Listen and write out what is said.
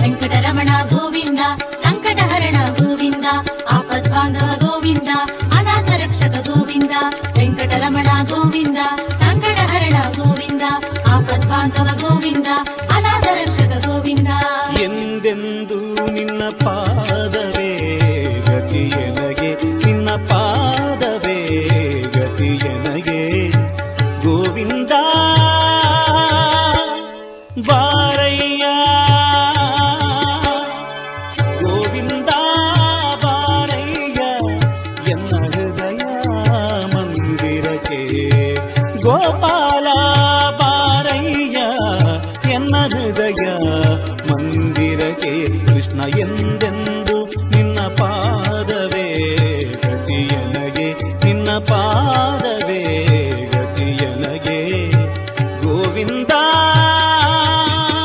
ವೆಂಕಟರಮಣ ಗೋವಿಂದ, ಸಂಕಟಹರಣ ಗೋವಿಂದ ಆಪದ್ ಬಾಂಧವ ಗೋವಿಂದ, ಅನಾಥ ರಕ್ಷಕ ಗೋವಿಂದ, ವೆಂಕಟರಮಣ ಗೋವಿಂದ, ಸಂಕಟಹರಣ ಗೋವಿಂದ ಆಪದ್ ಬಾಂಧವ ಗೋವಿಂದ, ಅನಾಥ ರಕ್ಷಕ ಗೋವಿಂದ. ಎಂದೆಂದು ನಿನ್ನ ಪಾದವೇ ಗತಿಯನಗೆ ನಿನ್ನ ಪಾದವೇ ಗತಿಯನಗೆ ಗೋವಿಂದ, ಬಾರಯ್ಯ. கால பாரையா என்ன ஹய மந்திரகே கிருஷ்ண ಎಂದೆಂದು ನಿನ್ನ ಪಾದವೇ ಗತಿಯನಗೆ ನಿನ್ನ ಪಾದವೇ ಗತಿಯನಗೆ ಗೋವಿಂದ